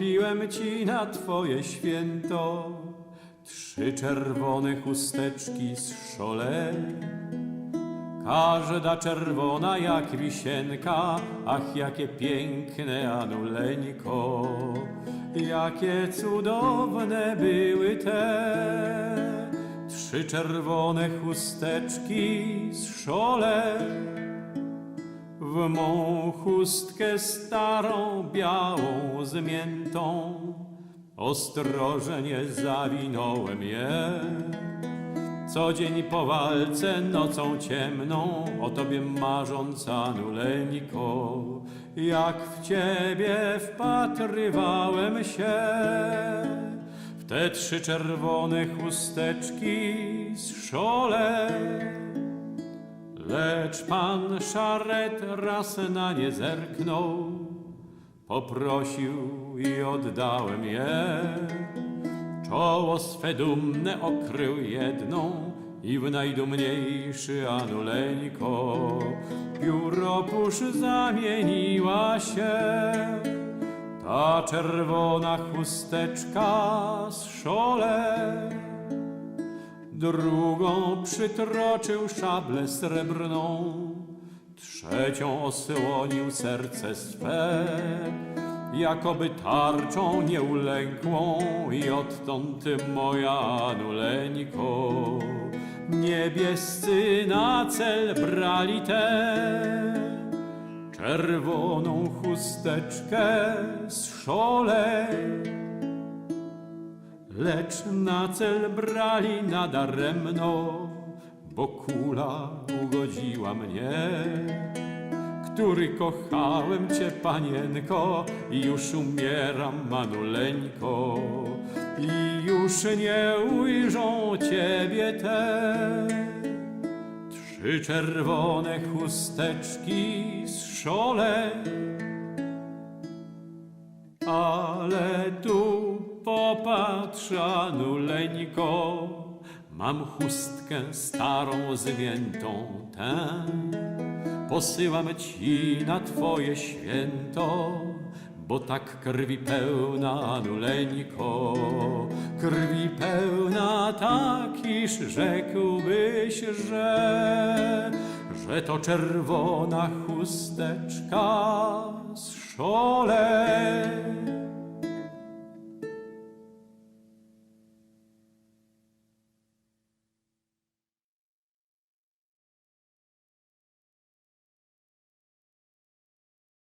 Kupiłem ci na twoje święto trzy czerwone chusteczki z szole. Każda czerwona jak wisienka, ach jakie piękne anuleńko, jakie cudowne były te trzy czerwone chusteczki z szole. W mą chustkę starą, białą, zmiętą, ostrożnie zawinąłem je. Co dzień po walce, nocą ciemną, o tobie marząc, anuleńko, jak w ciebie wpatrywałem się, w te trzy czerwone chusteczki z szole. Lecz pan szaret raz na nie zerknął, poprosił i oddałem je. Czoło swe dumne okrył jedną i w najdumniejszy anuleńko pióropusz zamieniła się. Ta czerwona chusteczka z szole drugą przytroczył szablę srebrną, trzecią osłonił serce swe, jakoby tarczą nieulękłą i odtąd moja anuleńko. Niebiescy na cel brali tę czerwoną chusteczkę z szole. Lecz na cel brali nadaremno, bo kula ugodziła mnie, który kochałem cię, panienko, i już umieram, manuleńko, i już nie ujrzą ciebie te trzy czerwone chusteczki z szole. Ale tu popatrz, anuleńko, mam chustkę starą, zwiętą tę. Posyłam ci na twoje święto, bo tak krwi pełna, anuleńko, krwi pełna tak, iż rzekłbyś, że, że to czerwona chusteczka z szole.